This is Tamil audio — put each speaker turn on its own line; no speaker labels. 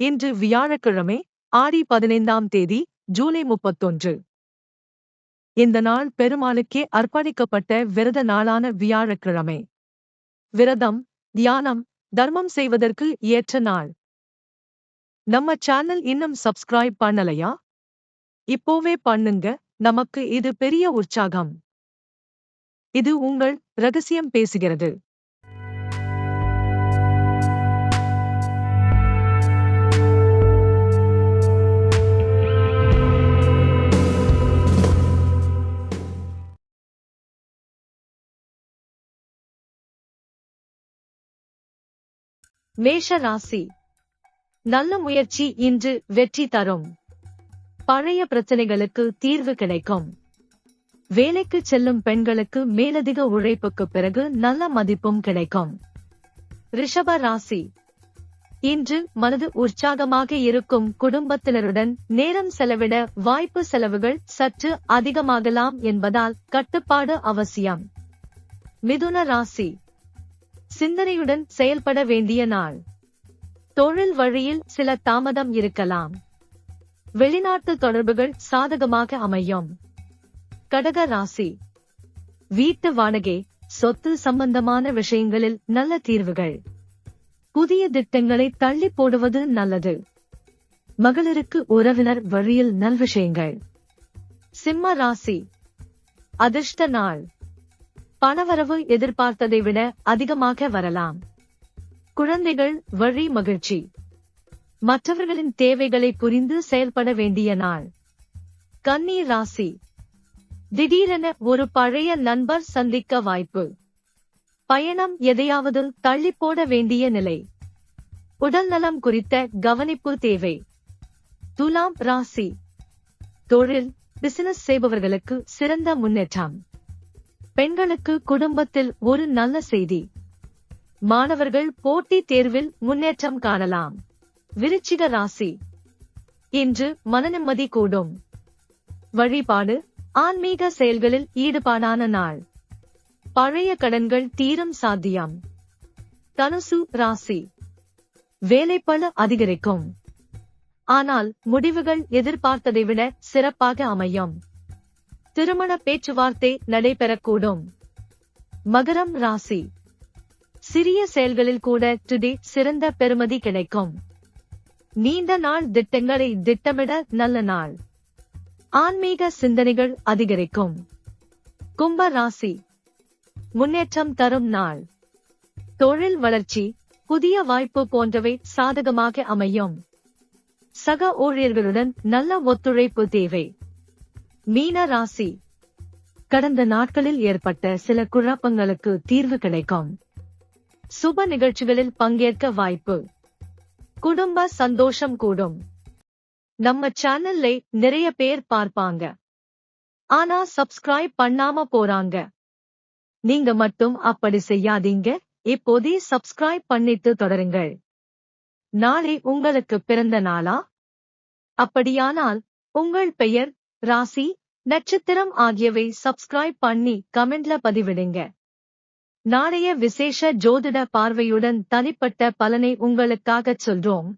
இன்று வியாழக்கிழமை ஆடி பதினைந்தாம் தேதி ஜூலை முப்பத்தொன்று. இந்த நாள் பெருமாளுக்கே அர்ப்பணிக்கப்பட்ட விரத நாளான வியாழக்கிழமை. விரதம் தியானம் தர்மம் செய்வதற்கு ஏற்ற நாள். நம்ம சேனல் இன்னும் சப்ஸ்கிரைப் பண்ணலையா? இப்போவே பண்ணுங்க நமக்கு இது பெரிய உற்சாகம். இது உங்கள் ரகசியம் பேசுகிறது. மேஷ ராசி நல்ல முயற்சி இன்று வெற்றி தரும். பழைய பிரச்சனைகளுக்கு தீர்வு கிடைக்கும். வேலைக்கு செல்லும் பெண்களுக்கு மேலதிக உழைப்புக்கு பிறகு நல்ல மதிப்பும் கிடைக்கும். ரிஷப ராசி. இன்று மனது உற்சாகமாக இருக்கும் குடும்பத்தினருடன் நேரம் செலவிட வாய்ப்பு செலவுகள் சற்று அதிகமாகலாம் என்பதால் கட்டுப்பாடு அவசியம். மிதுன ராசி. சிந்தனையுடன் செயல்பட வேண்டிய நாள். தொழில் வழியில் சில தாமதம் இருக்கலாம். வெளிநாட்டு தொடர்புகள் சாதகமாக அமையும். கடக ராசி. வீட்டு வாடகை சொத்து சம்பந்தமான விஷயங்களில் நல்ல தீர்வுகள். புதிய திட்டங்களை தள்ளி போடுவது நல்லது. மகளிருக்கு உறவினர் வழியில் நல் விஷயங்கள். சிம்ம ராசி. அதிர்ஷ்ட நாள். பணவரவு எதிர்பார்த்ததை விட அதிகமாக வரலாம். குழந்தைகள் வழி மகிழ்ச்சி. மற்றவர்களின் தேவைகளை புரிந்து செயல்பட வேண்டிய நாள். கன்னி ராசி. திடீரென ஒரு பழைய நண்பர் சந்திக்க வாய்ப்பு. பயணம் எதையாவது தள்ளி போட வேண்டிய நிலை. உடல் நலம் குறித்த கவனிப்பு தேவை. துலாம் ராசி. தொழில் பிசினஸ் செய்பவர்களுக்கு சிறந்த முன்னேற்றம். பெண்களுக்கு குடும்பத்தில் ஒரு நல்ல செய்தி. மாணவர்கள் போட்டித் தேர்வில் முன்னேற்றம் காணலாம். விருச்சிக ராசி. இன்று மனநிம்மதி கூடும். வழிபாடு ஆன்மீக செயல்களில் ஈடுபாடான நாள். பழைய கடன்கள் தீரும் சாத்தியம். தனுசு ராசி. வேலைப்பள அதிகரிக்கும். ஆனால் முடிவுகள் எதிர்பார்த்ததை விட சிறப்பாக அமையும். திருமண பேச்சுவார்த்தை நடைபெறக்கூடும். மகரம் ராசி. சிறிய செயல்களில் கூட டுடே சிறந்த பெருமதி கிடைக்கும். நீண்ட நாள் திட்டங்களை திட்டமிட நல்ல நாள். ஆன்மீக சிந்தனைகள் அதிகரிக்கும். கும்ப ராசி. முன்னேற்றம் தரும் நாள். தொழில் வளர்ச்சி புதிய வாய்ப்பு போன்றவை சாதகமாக அமையும். சக ஊழியர்களுடன் நல்ல ஒத்துழைப்பு தேவை. மீன ராசி. கடந்த நாட்களில் ஏற்பட்ட சில குழப்பங்களுக்கு தீர்வு கிடைக்கும். சுப நிகழ்ச்சிகளில் பங்கேற்க வாய்ப்பு. குடும்ப சந்தோஷம் கூடும். நம்ம சேனல்ல நிறைய பேர் பார்ப்பாங்க. ஆனா சப்ஸ்கிரைப் பண்ணாம போறாங்க. நீங்க மட்டும் அப்படி செய்யாதீங்க. இப்போதே சப்ஸ்கிரைப் பண்ணிட்டு தொடருங்கள். நாளை உங்களுக்கு பிறந்த நாளா? அப்படியானால் உங்கள் பெயர் ராசி நட்சத்திரம் ஆகியவை சப்ஸ்கிரைப் பண்ணி கமெண்ட்ல பதிவிடுங்க. நாளைய விசேஷ ஜோதிட பார்வையுடன் தனிப்பட்ட பலனை உங்களுக்காகச் சொல்றோம்.